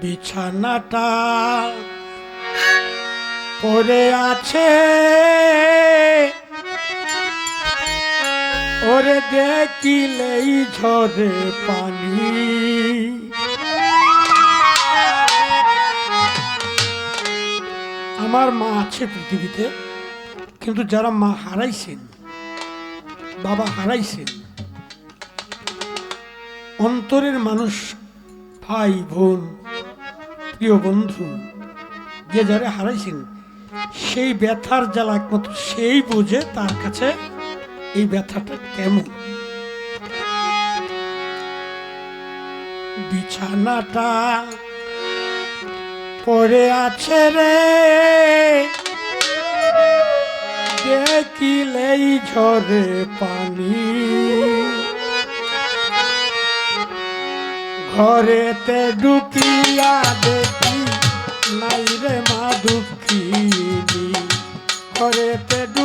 বিছানাটা পরে আছে। ওরে দেখিলেই ঝরে পানি। আমার মা আছে পৃথিবীতে, কিন্তু যারা মা হারাইছেন, বাবা হারাইছেন, অন্তরের মানুষ ভাই বোন প্রিয় বন্ধু, যে যারে হারাইছেন, সেই ব্যথার জ্বালা একমাত্র, সেই বোঝে তার কাছে এই ব্যথাটা কেমন? বিছানাটা পড়ে আছে রে। দেখিলেই ঝরে পানি। ঘরেতে ঢুকিয়া দেখি নাই রে মা দুঃখিনী। ঘরেতে ঢুকিয়া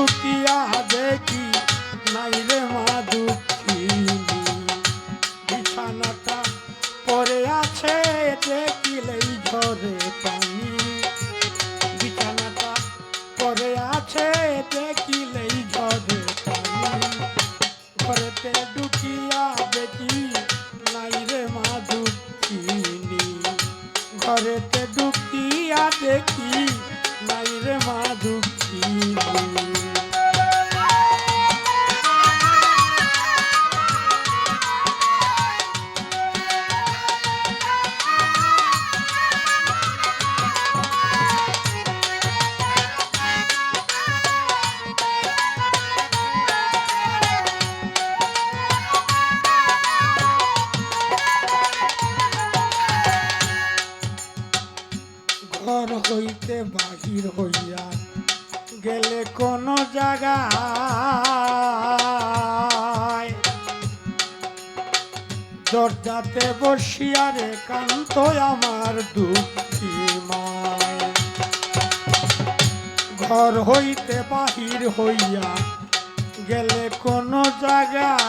ঘরেতে ঢুকিয়া দেখি নাই রে মা দুঃখিনী হইতে বাহির হইয়া গেলে কোন জায়গায়। দরজাতে বসিয়া রে কান্ত আমার দুঃখী ঘর হইতে বাহির হইয়া গেলে কোন জায়গায়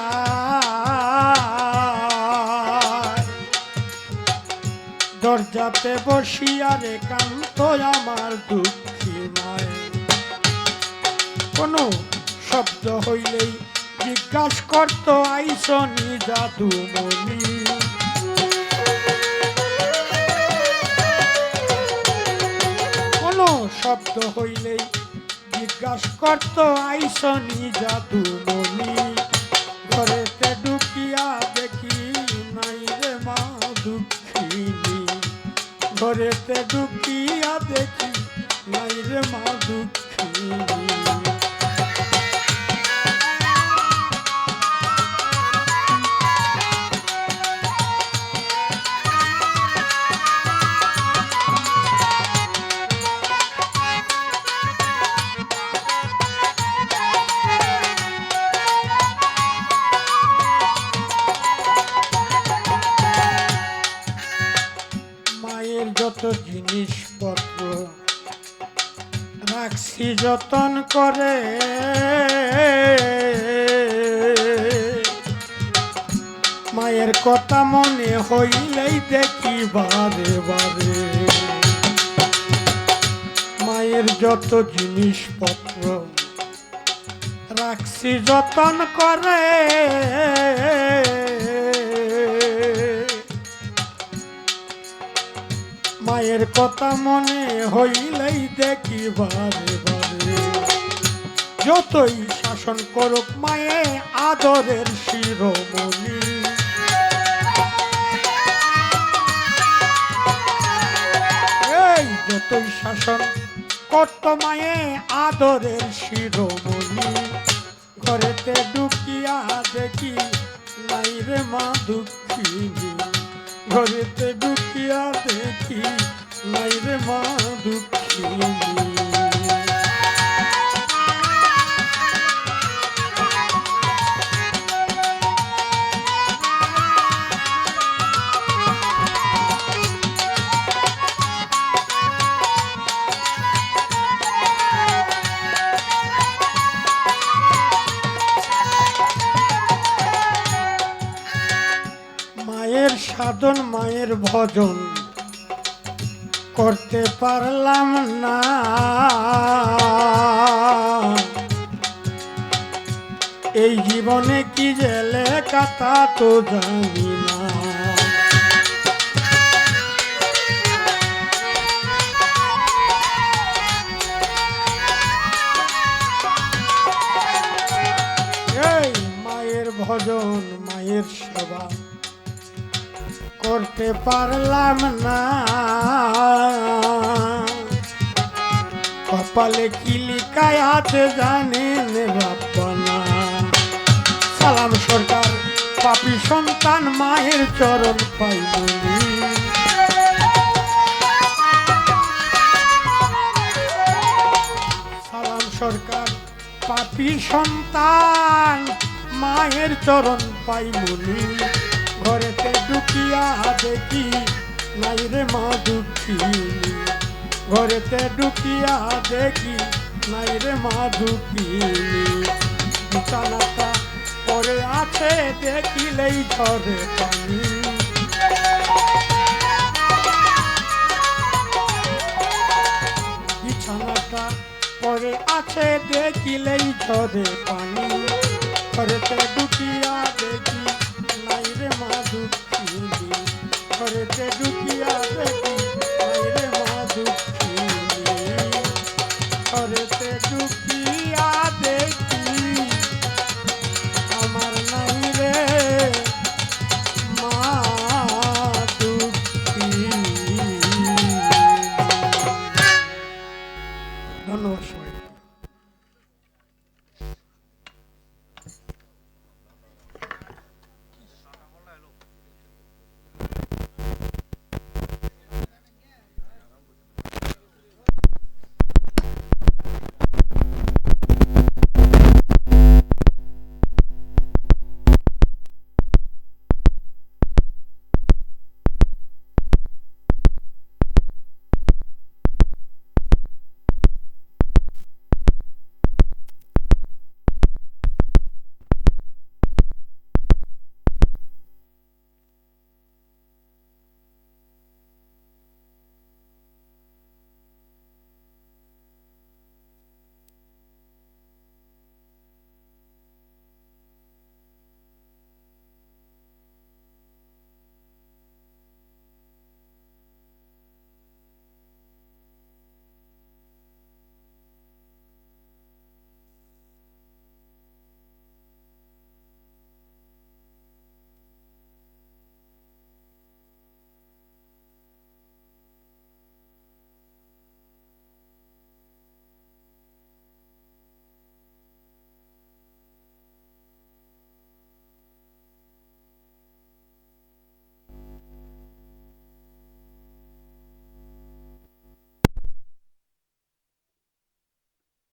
দরজাতে বসিয়া রে কান্ত আমার দুঃখী মায়। কোনো শব্দ হইলেই জিজ্ঞাস করতো আইসনি জাদুমণি? কোনো শব্দ হইলেই জিজ্ঞাস করতো আইসনি জাদুমণি? ঘরেতে ঘরেতে ঢুকিয়া দেখি নাই রে মা দুঃখিনী যতন করে। মায়ের কথা মনে হইলেই দেখি বারে বারে। মায়ের যত জিনিসপত্র রাখছি যতন করে। মায়ের কথা মনে হইলেই দেখি বারে বারে। যতই শাসন করুক মায়ে আদরের শিরোমণি। এই যতই শাসন করত মায়ে আদরের শিরোমণি। ঘরেতে ঢুকিয়া দেখি, নাই রে মা দুঃখিনী। ঘরেতে ঢুকিয়া দেখি, নাই রে মা দুঃখিনী। সাধন মায়ের ভজন করতে পারলাম না। এই জীবনে কি যে লেখা তা জানি না। মায়ের ভজন, মায়ের সেবা করতে পারলাম না। কপালে কি লিখায় আছে জানেন বাপনা। সালাম সরকার পাপি সন্তান, মায়ের চরণ পাই সালাম সরকার পাপি সন্তান, মায়ের চরণ পাই মুনি ঘরেতে ঢুকিয়া দেখি, নাই রে মা দুঃখিনী বিছানাটা পরে আছে, দেখিলেই ঝরে পানি। বিছানাটা পরে আছে, দেখিলেই ঝরে পানি। ঘরেতে ঢুকিয়া